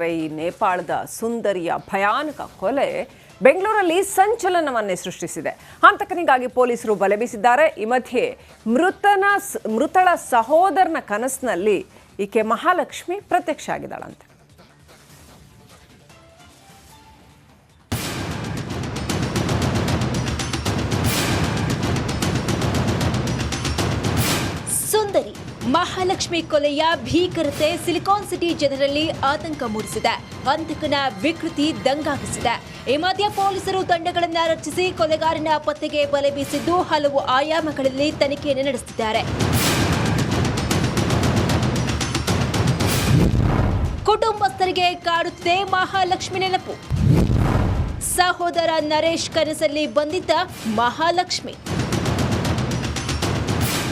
ಈ ನೇಪಾಳದ ಸುಂದರಿಯ ಭಯಾನಕ ಕೊಲೆ ಬೆಂಗಳೂರಲ್ಲಿ ಸಂಚಲನವನ್ನೇ ಸೃಷ್ಟಿಸಿದೆ. ಹಂತಕನಿಗಾಗಿ ಪೊಲೀಸರು ಬಲೆ ಬೀಸಿದ್ದಾರೆ. ಈ ಮಧ್ಯೆ ಮೃತನ ಮೃತಳ ಸಹೋದರನ ಕನಸಿನಲ್ಲಿ ಈಕೆ ಮಹಾಲಕ್ಷ್ಮಿ ಪ್ರತ್ಯಕ್ಷ ಆಗಿದ್ದಾಳಂತೆ. ಮಹಾಲಕ್ಷ್ಮಿ ಕೊಲೆಯ ಭೀಕರತೆ ಸಿಲಿಕಾನ್ ಸಿಟಿ ಜನರಲ್ಲಿ ಆತಂಕ ಮೂಡಿಸಿದೆ. ಹಂತಕನ ವಿಕೃತಿ ದಂಗಾಗಿಸಿದೆ. ಈ ಮಧ್ಯೆ ಪೊಲೀಸರು ತಂಡಗಳನ್ನ ರಚಿಸಿ ಕೊಲೆಗಾರನ ಪತ್ತೆಗೆ ಬಲೆ ಬೀಸಿದ್ದು ಹಲವು ಆಯಾಮಗಳಲ್ಲಿ ತನಿಖೆಯನ್ನು ನಡೆಸುತ್ತಿದ್ದಾರೆ. ಕುಟುಂಬಸ್ಥರಿಗೆ ಕಾಡುತ್ತಿದೆ ಮಹಾಲಕ್ಷ್ಮಿ ನೆನಪು. ಸಹೋದರ ನರೇಶ್ ಕನಸಲ್ಲಿ ಬಂದಿದ್ದ ಮಹಾಲಕ್ಷ್ಮಿ.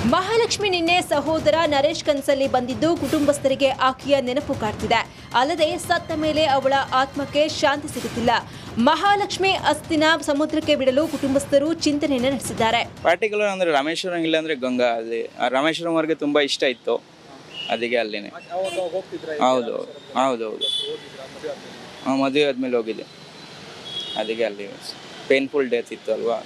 ಮಹಾಲಕ್ಷ್ಮಿ ನಿನ್ನೆ ಸಹೋದರ ನರೇಶ್ ಕನಸಲ್ಲಿ ಬಂದಿದ್ದು ಕುಟುಂಬಸ್ಥರಿಗೆ ಆಕೆಯ ನೆನಪು ಕಾಡ್ತಿದೆ. ಅಲ್ಲದೆ ಸತ್ತ ಮೇಲೆ ಅವಳ ಆತ್ಮಕ್ಕೆ ಶಾಂತಿ ಸಿಗುತ್ತಿಲ್ಲ. ಮಹಾಲಕ್ಷ್ಮಿ ಅಸ್ತಿನ ಸಮುದ್ರಕ್ಕೆ ಬಿಡಲು ಕುಟುಂಬಸ್ಥರು ಚಿಂತನೆಯನ್ನು ನಡೆಸಿದ್ದಾರೆ. ಪರ್ಟಿಕ್ಯುಲರ್ ಅಂದ್ರೆ ರಾಮೇಶ್ವರಂ ಇಲ್ಲ ಅಂದ್ರೆ ಗಂಗಾ ಅಲ್ಲಿ. ರಾಮೇಶ್ವರಂ ಅವ್ರಿಗೆ ತುಂಬಾ ಇಷ್ಟ ಇತ್ತು. ಅದಕ್ಕೆ ಅಲ್ಲಿನೇ. ಹೌದು ಹೌದು ಹೌದು. ಮದುವೆ ಆದ್ಮೇಲೆ ಹೋಗಿದ್ದೆ. ಅದಕ್ಕೆ ಅಲ್ಲಿ ಪೇನ್ಫುಲ್ ಡೆತ್ ಇತ್ತು ಅಲ್ವಾ?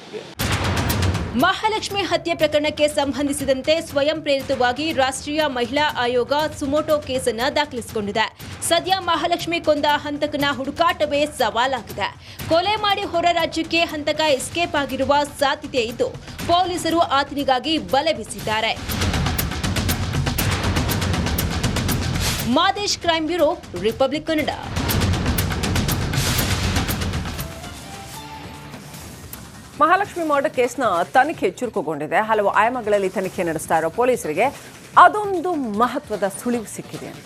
ಮಹಾಲಕ್ಷ್ಮಿ ಹತ್ಯೆ ಪ್ರಕರಣಕ್ಕೆ ಸಂಬಂಧಿಸಿದಂತೆ ಸ್ವಯಂ ಪ್ರೇರಿತವಾಗಿ ರಾಷ್ಟ್ರೀಯ ಮಹಿಳಾ ಆಯೋಗ ಸುಮೋಟೋ ಕೇಸನ್ನು ದಾಖಲಿಸಿಕೊಂಡಿದೆ. ಸದ್ಯ ಮಹಾಲಕ್ಷ್ಮಿ ಕೊಂದ ಹಂತಕನ ಹುಡುಕಾಟವೇ ಸವಾಲಾಗಿದೆ. ಕೊಲೆ ಮಾಡಿ ಹೊರ ರಾಜ್ಯಕ್ಕೆ ಹಂತಕ ಎಸ್ಕೇಪ್ ಆಗಿರುವ ಸಾಧ್ಯತೆ ಇದ್ದು, ಪೊಲೀಸರು ಆತನಿಗಾಗಿ ಬಲೆ ಬೀಸಿದ್ದಾರೆ. Madesh crime bureau, republic Kannada. Mahalakshmi murder ಕೇಸ್ನ ತನಿಖೆ ಚುರುಕುಗೊಂಡಿದೆ. ಹಲವು ಆಯಾಮಗಳಲ್ಲಿ ತನಿಖೆ ನಡೆಸ್ತಾ ಇರೋ ಪೊಲೀಸರಿಗೆ ಅದೊಂದು ಮಹತ್ವದ ಸುಳಿವು ಸಿಕ್ಕಿದೆ ಅಂತ.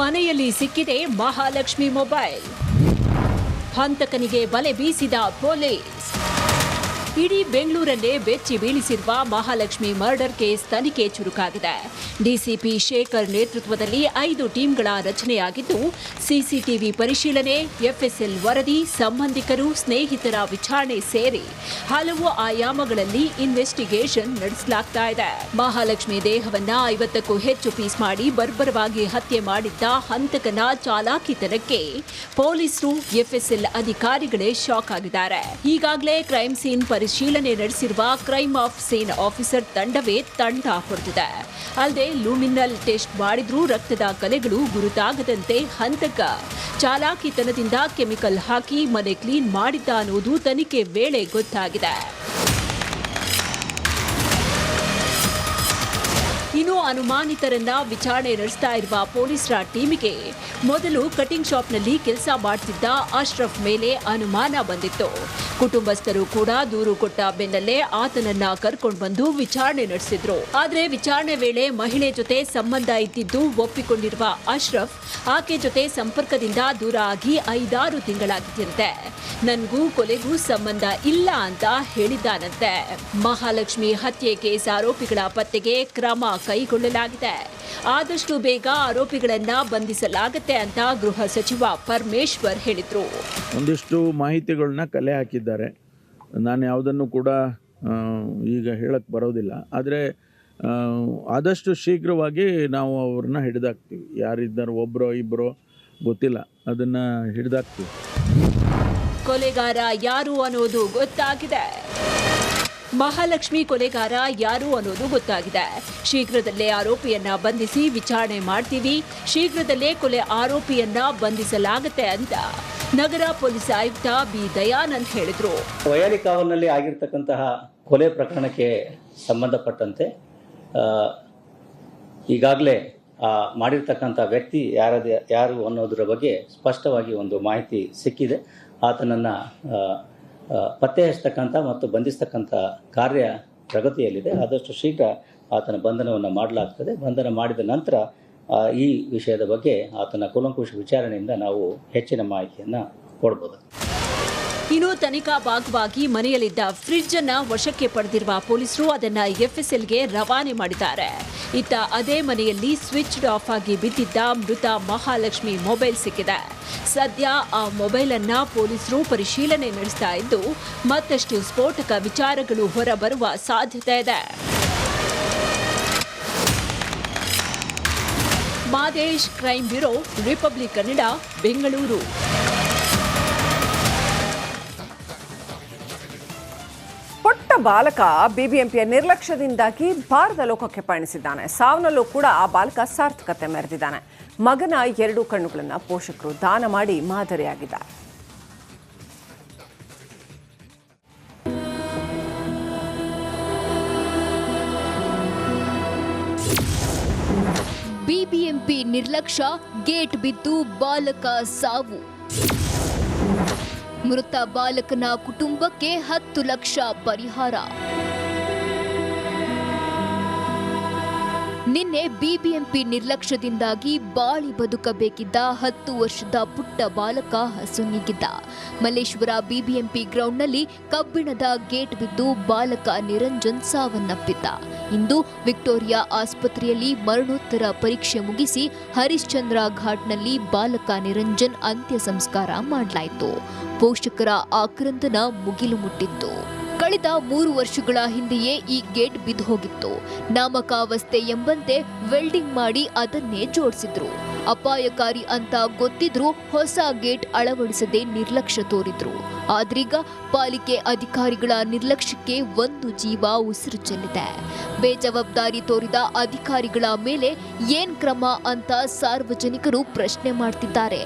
ಮನೆಯಲ್ಲಿ ಸಿಕ್ಕಿದೆ ಮಹಾಲಕ್ಷ್ಮಿ ಮೊಬೈಲ್. ಹಂತಕನಿಗೆ ಬಲೆ ಬೀಸಿದ ಪೊಲೀಸ್. ಇಡೀ ಬೆಂಗಳೂರನ್ನೇ ಬೆಚ್ಚಿ ಬೀಳಿಸಿರುವ ಮಹಾಲಕ್ಷ್ಮಿ ಮರ್ಡರ್ ಕೇಸ್ ತನಿಖೆ ಚುರುಕಾಗಿದೆ. ಡಿಸಿಪಿ ಶೇಖರ್ ನೇತೃತ್ವದಲ್ಲಿ ಐದು ಟೀಮ್ಗಳ ರಚನೆಯಾಗಿದ್ದು, ಸಿಸಿಟಿವಿ ಪರಿಶೀಲನೆ, ಎಫ್ಎಸ್ಎಲ್ ವರದಿ, ಸಂಬಂಧಿಕರು, ಸ್ನೇಹಿತರ ವಿಚಾರಣೆ ಸೇರಿ ಹಲವು ಆಯಾಮಗಳಲ್ಲಿ ಇನ್ವೆಸ್ಟಿಗೇಷನ್ ನಡೆಸಲಾಗ್ತಾ ಇದೆ. ಮಹಾಲಕ್ಷ್ಮಿ ದೇಹವನ್ನ ಐವತ್ತಕ್ಕೂ ಹೆಚ್ಚು ಪೀಸ್ ಮಾಡಿ ಬರ್ಬರವಾಗಿ ಹತ್ಯೆ ಮಾಡಿದ್ದ ಹಂತಕನ ಚಾಲಾಕಿತನಕ್ಕೆ ಪೊಲೀಸರು, ಎಫ್ಎಸ್ಎಲ್ ಅಧಿಕಾರಿಗಳೇ ಶಾಕ್ ಆಗಿದ್ದಾರೆ. ಈಗಾಗಲೇ ಕ್ರೈಮ್ ಸೀನ್ ಪರಿಶೀಲನೆ ನಡೆಸಿರುವ ಕ್ರೈಮ್ ಆಫ್ ಸೇನ್ ಆಫೀಸರ್ ತಂಡವೇ ತಂಡ ಹೊಡೆದಿದೆ. ಅಲ್ಲದೆ ಲೂಮಿನಲ್ ಟೆಸ್ಟ್ ಮಾಡಿದ್ರೂ ರಕ್ತದ ಕಲೆಗಳು ಗುರುತಾಗದಂತೆ ಹಂತಕ ಚಾಲಾಕಿತನದಿಂದ ಕೆಮಿಕಲ್ ಹಾಕಿ ಮನೆ ಕ್ಲೀನ್ ಮಾಡಿದ್ದ ಅನ್ನೋದು ತನಿಖೆ ವೇಳೆ ಗೊತ್ತಾಗಿದೆ. ಅನುಮಾನಿತರನ್ನ ವಿಚಾರಣೆ ನಡೆಸ್ತಾ ಇರುವ ಪೊಲೀಸರ ಟೀಮಿಗೆ ಮೊದಲು ಕಟಿಂಗ್ ಶಾಪ್ನಲ್ಲಿ ಕೆಲಸ ಮಾಡ್ತಿದ್ದ ಅಶ್ರಫ್ ಮೇಲೆ ಅನುಮಾನ ಬಂದಿತ್ತು. ಕುಟುಂಬಸ್ಥರು ಕೂಡ ದೂರು ಕೊಟ್ಟ ಬೆನ್ನಲ್ಲೇ ಆತನನ್ನ ಕರ್ಕೊಂಡು ಬಂದು ವಿಚಾರಣೆ ನಡೆಸಿದ್ರು. ಆದರೆ ವಿಚಾರಣೆ ವೇಳೆ ಮಹಿಳೆ ಜೊತೆ ಸಂಬಂಧ ಇದ್ದಿದ್ದು ಒಪ್ಪಿಕೊಂಡಿರುವ ಅಶ್ರಫ್ ಆಕೆ ಜೊತೆ ಸಂಪರ್ಕದಿಂದ ದೂರ ಆಗಿ ಐದಾರು ತಿಂಗಳಾಗಿದ್ದಂತೆ ನನ್ಗೂ ಕೊಲೆಗೂ ಸಂಬಂಧ ಇಲ್ಲ ಅಂತ ಹೇಳಿದ್ದಾನಂತೆ. ಮಹಾಲಕ್ಷ್ಮಿ ಹತ್ಯೆ ಕೇಸ್ ಆರೋಪಿಗಳ ಪತ್ತೆಗೆ ಕ್ರಮ ಕೈಗೊಳ್ಳಲಾಗಿದೆ ಆದಷ್ಟು ಬೇಗ ಆರೋಪಿಗಳನ್ನ ಬಂಧಿಸಲಾಗುತ್ತೆ ಅಂತ ಗೃಹ ಸಚಿವ ಪರಮೇಶ್ವರ್ ಹೇಳಿದರು. ಒಂದಿಷ್ಟು ಮಾಹಿತಿಗಳನ್ನ ಕಲೆ ಹಾಕಿದ್ದಾರೆ. ನಾನು ಯಾವುದನ್ನು ಕೂಡ ಈಗ ಹೇಳಕ್ಕೆ ಬರೋದಿಲ್ಲ. ಆದರೆ ಆದಷ್ಟು ಶೀಘ್ರವಾಗಿ ನಾವು ಅವ್ರನ್ನ ಹಿಡಿದಾಕ್ತೀವಿ. ಯಾರಿದ್ದಾರೆ ಒಬ್ಬರೋ ಇಬ್ಬರೋ ಗೊತ್ತಿಲ್ಲ. ಅದನ್ನು ಹಿಡಿದಾಕ್ತೀವಿ. ಕೊಲೆಗಾರ ಯಾರು ಅನ್ನೋದು ಗೊತ್ತಾಗಿದೆ. ಮಹಾಲಕ್ಷ್ಮಿ ಕೊಲೆಗಾರ ಯಾರು ಅನ್ನೋದು ಗೊತ್ತಾಗಿದೆ. ಶೀಘ್ರದಲ್ಲೇ ಆರೋಪಿಯನ್ನ ಬಂಧಿಸಿ ವಿಚಾರಣೆ ಮಾಡ್ತೀವಿ. ಶೀಘ್ರದಲ್ಲೇ ಕೊಲೆ ಆರೋಪಿಯನ್ನ ಬಂಧಿಸಲಾಗುತ್ತೆ ಅಂತ ನಗರ ಪೊಲೀಸ್ ಆಯುಕ್ತ ಬಿ ದಯಾನಂದ್ ಹೇಳಿದ್ರು. ವಯಾಲಿ ಕಾವಲ್ನಲ್ಲಿ ಆಗಿರ್ತಕ್ಕಂತಹ ಕೊಲೆ ಪ್ರಕರಣಕ್ಕೆ ಸಂಬಂಧಪಟ್ಟಂತೆ ಈಗಾಗಲೇ ಮಾಡಿರ್ತಕ್ಕಂಥ ವ್ಯಕ್ತಿ ಯಾರದ ಯಾರು ಅನ್ನೋದರ ಬಗ್ಗೆ ಸ್ಪಷ್ಟವಾಗಿ ಒಂದು ಮಾಹಿತಿ ಸಿಕ್ಕಿದೆ. ಆತನನ್ನು ಪತ್ತೆ ಹಚ್ಚತಕ್ಕಂಥ ಮತ್ತು ಬಂಧಿಸ್ತಕ್ಕಂಥ ಕಾರ್ಯ ಪ್ರಗತಿಯಲ್ಲಿದೆ. ಆದಷ್ಟು ಶೀಘ್ರ ಆತನ ಬಂಧನವನ್ನು ಮಾಡಲಾಗ್ತದೆ. ಬಂಧನ ಮಾಡಿದ ನಂತರ ಈ ವಿಷಯದ ಬಗ್ಗೆ ಆತನ ಕೂಲಂಕುಷ ವಿಚಾರಣೆಯಿಂದ ನಾವು ಹೆಚ್ಚಿನ ಮಾಹಿತಿಯನ್ನು ಕೊಡ್ಬೋದು. ಇನ್ನು ತನಿಖಾ ಭಾಗವಾಗಿ ಮನೆಯಲ್ಲಿದ್ದ ಫ್ರಿಡ್ಜ್ ಅನ್ನ ವಶಕ್ಕೆ ಪಡೆದಿರುವ ಪೊಲೀಸರು ಅದನ್ನ ಎಫ್ಎಸ್ಎಲ್ಗೆ ರವಾನೆ ಮಾಡಿದ್ದಾರೆ. ಇತ್ತ ಅದೇ ಮನೆಯಲ್ಲಿ ಸ್ವಿಚ್ಡ್ ಆಫ್ ಆಗಿ ಬಿದ್ದಿದ್ದ ಮೃತ ಮಹಾಲಕ್ಷ್ಮಿ ಮೊಬೈಲ್ ಸಿಕ್ಕಿದೆ. ಸದ್ಯ ಆ ಮೊಬೈಲ್ ಅನ್ನ ಪೊಲೀಸರು ಪರಿಶೀಲನೆ ನಡೆಸ್ತಾ ಇದ್ದು, ಮತ್ತಷ್ಟು ಸ್ಫೋಟಕ ವಿಚಾರಗಳು ಹೊರಬರುವ ಸಾಧ್ಯತೆ ಇದೆ. Madesh crime bureau, republic Kannada, Bengaluru. ಬಾಲಕ ಬಿಬಿಎಂಪಿಯ ನಿರ್ಲಕ್ಷ್ಯದಿಂದಾಗಿ ಭಾರತ ಲೋಕಕ್ಕೆ ಪಯಣಿಸಿದ್ದಾನೆ. ಸಾವನಲ್ಲೂ ಕೂಡ ಆ ಬಾಲಕ ಸಾರ್ಥಕತೆ ಮೆರೆದಿದ್ದಾನೆ. ಮಗನ ಎರಡು ಕಣ್ಣುಗಳನ್ನು ಪೋಷಕರು ದಾನ ಮಾಡಿ ಮಾದರಿಯಾಗಿದ್ದಾರೆ. ಬಿಬಿಎಂಪಿ ನಿರ್ಲಕ್ಷ್ಯ, ಗೇಟ್ ಬಿದ್ದು ಬಾಲಕ ಸಾವು. ಮೃತ ಬಾಲಕನ ಕುಟುಂಬಕ್ಕೆ ಹತ್ತು ಲಕ್ಷ ಪರಿಹಾರ. ನಿನ್ನೆ ಬಿಬಿಎಂಪಿ ನಿರ್ಲಕ್ಷ್ಯದಿಂದಾಗಿ ಬಾಳಿ ಬದುಕಬೇಕಿದ್ದ ಹತ್ತು ವರ್ಷದ ಪುಟ್ಟ ಬಾಲಕ ಹಸುನೀಗಿದ್ದ. ಮಲ್ಲೇಶ್ವರ ಬಿಬಿಎಂಪಿ ಗ್ರೌಂಡ್ನಲ್ಲಿ ಕಬ್ಬಿಣದ ಗೇಟ್ ಬಿದ್ದು ಬಾಲಕ ನಿರಂಜನ್ ಸಾವನ್ನಪ್ಪಿದ್ದ. ಇಂದು ವಿಕ್ಟೋರಿಯಾ ಆಸ್ಪತ್ರೆಯಲ್ಲಿ ಮರಣೋತ್ತರ ಪರೀಕ್ಷೆ ಮುಗಿಸಿ ಹರಿಶ್ಚಂದ್ರ ಘಾಟ್ನಲ್ಲಿ ಬಾಲಕ ನಿರಂಜನ್ ಅಂತ್ಯ ಸಂಸ್ಕಾರ ಮಾಡಲಾಯಿತು. ಪೋಷಕರ ಆಕ್ರಂದನ ಮುಗಿಲು ಮುಟ್ಟಿತ್ತು. ಕಳೆದ ಮೂರು ವರ್ಷಗಳ ಹಿಂದೆಯೇ ಈ ಗೇಟ್ ಬಿದ್ದು ಹೋಗಿತ್ತು. ನಾಮಕಾವಸ್ಥೆ ಎಂಬಂತೆ ವೆಲ್ಡಿಂಗ್ ಮಾಡಿ ಅದನ್ನೇ ಜೋಡಿಸಿದ್ರು. ಅಪಾಯಕಾರಿ ಅಂತ ಗೊತ್ತಿದ್ರೂ ಹೊಸ ಗೇಟ್ ಅಳವಡಿಸದೆ ನಿರ್ಲಕ್ಷ್ಯ ತೋರಿದ್ರು. ಆದ್ರೀಗ ಪಾಲಿಕೆ ಅಧಿಕಾರಿಗಳ ನಿರ್ಲಕ್ಷ್ಯಕ್ಕೆ ಒಂದು ಜೀವ ಉಸಿರು ಚೆಲ್ಲಿದೆ. ಬೇಜವಾಬ್ದಾರಿ ತೋರಿದ ಅಧಿಕಾರಿಗಳ ಮೇಲೆ ಏನ್ ಕ್ರಮ ಅಂತ ಸಾರ್ವಜನಿಕರು ಪ್ರಶ್ನೆ ಮಾಡ್ತಿದ್ದಾರೆ.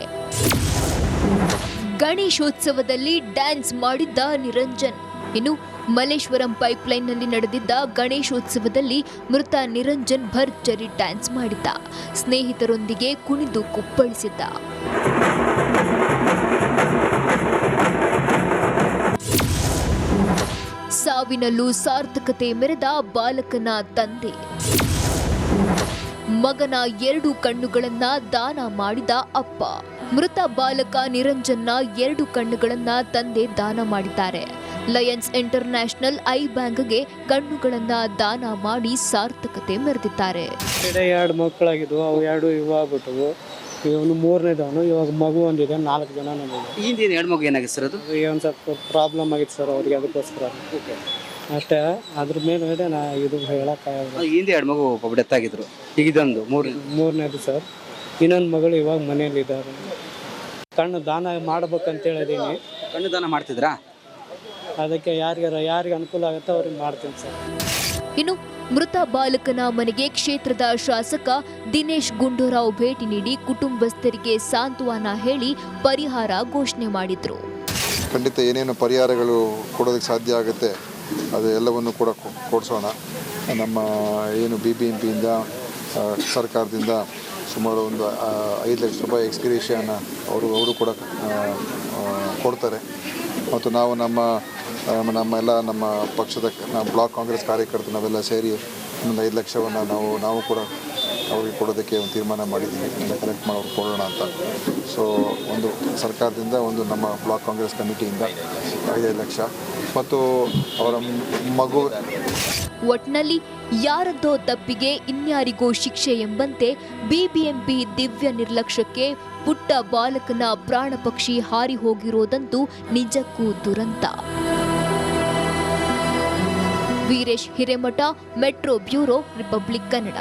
ಗಣೇಶೋತ್ಸವದಲ್ಲಿ ಡ್ಯಾನ್ಸ್ ಮಾಡಿದ್ದ ನಿರಂಜನ್. ಇನ್ನು ಮಲ್ಲೇಶ್ವರಂ ಪೈಪ್ಲೈನ್ನಲ್ಲಿ ನಡೆದಿದ್ದ ಗಣೇಶೋತ್ಸವದಲ್ಲಿ ಮೃತ ನಿರಂಜನ್ ಭರ್ಜರಿ ಡ್ಯಾನ್ಸ್ ಮಾಡಿದ್ದ. ಸ್ನೇಹಿತರೊಂದಿಗೆ ಕುಣಿದು ಕುಪ್ಪಳಿಸಿದ್ದ. ಸಾವಿನಲ್ಲೂ ಸಾರ್ಥಕತೆ ಮೆರೆದ ಬಾಲಕನ ತಂದೆ. ಮಗನ ಎರಡು ಕಣ್ಣುಗಳನ್ನ ದಾನ ಮಾಡಿದ ಅಪ್ಪ. ಮೃತ ಬಾಲಕ ನಿರಂಜನ್ನ ಎರಡು ಕಣ್ಣುಗಳನ್ನ ತಂದೆ ದಾನ ಮಾಡಿದ್ದಾರೆ. ಲಯನ್ಸ್ ಇಂಟರ್ನ್ಯಾಷನಲ್ ಐ ಬ್ಯಾಂಕ್ಗೆ ಕಣ್ಣುಗಳನ್ನ ದಾನ ಮಾಡಿ ಸಾರ್ಥಕತೆ ಮೆರೆದಿದ್ದಾರೆ. ಎರಡು ಮಕ್ಕಳಾಗಿದ್ವು ಅವು ಎರಡು ಇವಾಗ್ಬಿಟ್ಟವು ಇವನು ಮೂರನೇದವನು ಇವಾಗ ಮಗು ಒಂದಿದೆ ನಾಲ್ಕು ಜನ ನಮಗೆ ಹಿಂದಿನ ಎರಡು ಮಗು ಏನಾಗಿದೆ ಸರ್ ಅದು? ಒಂದು ಸ್ವಲ್ಪ ಪ್ರಾಬ್ಲಮ್ ಆಗಿತ್ತು ಸರ್ ಅವ್ರಿಗೆ ಅದಕ್ಕೋಸ್ಕರ. ಅಷ್ಟೇ ಅದ್ರ ಮೇಲೆ ನಾ ಇದು ಹೇಳಕ್ಕಾಗಲ್ಲ ಹಿಂದೆ ಎರಡು ಮಗು ಒಬ್ಬ ಡೆತ್ ಆಗಿದ್ರು. ಈಗ ಇದೊಂದು ಮೂರು. ಮೂರನೇದು ಸರ್. ಇನ್ನೊಂದು ಮಗಳು ಇವಾಗ ಮನೇಲಿದ್ದಾರೆ ಕಣ್ಣು ದಾನ ಮಾಡ್ಬೇಕಂತ ಹೇಳಿದೀನಿ ಕಣ್ಣು ದಾನ ಮಾಡ್ತಿದ್ರಾ? ಅದಕ್ಕೆ ಯಾರಿಗಾರ ಯಾರಿಗೆ ಅನುಕೂಲ ಆಗುತ್ತೆ ಅವ್ರಿಗೆ ಮಾಡ್ತೀನಿ ಸರ್. ಇನ್ನು ಮೃತ ಬಾಲಕನ ಮನೆಗೆ ಕ್ಷೇತ್ರದ ಶಾಸಕ ದಿನೇಶ್ ಗುಂಡೂರಾವ್ ಭೇಟಿ ನೀಡಿ ಕುಟುಂಬಸ್ಥರಿಗೆ ಸಾಂತ್ವನ ಹೇಳಿ ಪರಿಹಾರ ಘೋಷಣೆ ಮಾಡಿದ್ರು. ಖಂಡಿತ ಏನೇನು ಪರಿಹಾರಗಳು ಕೊಡೋದಕ್ಕೆ ಸಾಧ್ಯ ಆಗುತ್ತೆ ಅದು ಎಲ್ಲವನ್ನು ಕೂಡ ಕೊ- ಕೊಡಿಸೋಣ. ನಮ್ಮ ಏನು ಬಿ ಬಿ ಎಂ ಪಿಯಿಂದ ಸರ್ಕಾರದಿಂದ ಸುಮಾರು ಒಂದು ಐದು ಲಕ್ಷ ರೂಪಾಯಿ ಎಕ್ಸ್ಪಿರೇಷನ್ ಅವರು ಅವರು ಕೂಡ ಕೊಡ್ತಾರೆ. ಮತ್ತು ನಾವು ನಮ್ಮ ನಮ್ಮ ಎಲ್ಲ ನಮ್ಮ ಪಕ್ಷದ ಬ್ಲಾಕ್ ಕಾಂಗ್ರೆಸ್ ಕಾರ್ಯಕರ್ತರು ನಾವೆಲ್ಲ ಸೇರಿ ಒಂದು ಐದು ಲಕ್ಷವನ್ನು ನಾವು ನಾವು ಕೂಡ ಅವ್ರಿಗೆ ಕೊಡೋದಕ್ಕೆ ಒಂದು ತೀರ್ಮಾನ ಮಾಡಿದ್ದೀವಿ ಎಲ್ಲ ಕಲೆಕ್ಟ್ ಮಾಡೋರು ಕೊಡೋಣ ಅಂತ. ಸೊ ಒಂದು ಸರ್ಕಾರದಿಂದ ಒಂದು ನಮ್ಮ ಬ್ಲಾಕ್ ಕಾಂಗ್ರೆಸ್ ಕಮಿಟಿಯಿಂದ ಐದೈದು ಲಕ್ಷ. ಮತ್ತು ಅವರ ಮಗು ಒಟ್ನಲ್ಲಿ ಯಾರದ್ದೋ ತಪ್ಪಿಗೆ ಇನ್ಯಾರಿಗೋ ಶಿಕ್ಷೆ ಎಂಬಂತೆ ಬಿಬಿಎಂಪಿ ದಿವ್ಯ ನಿರ್ಲಕ್ಷ್ಯಕ್ಕೆ ಪುಟ್ಟ ಬಾಲಕನ ಪ್ರಾಣ ಪಕ್ಷಿ ಹಾರಿ ಹೋಗಿರೋದಂತೂ ನಿಜಕ್ಕೂ ದುರಂತ. Veeresh Hiremath, metro bureau, republic Kannada.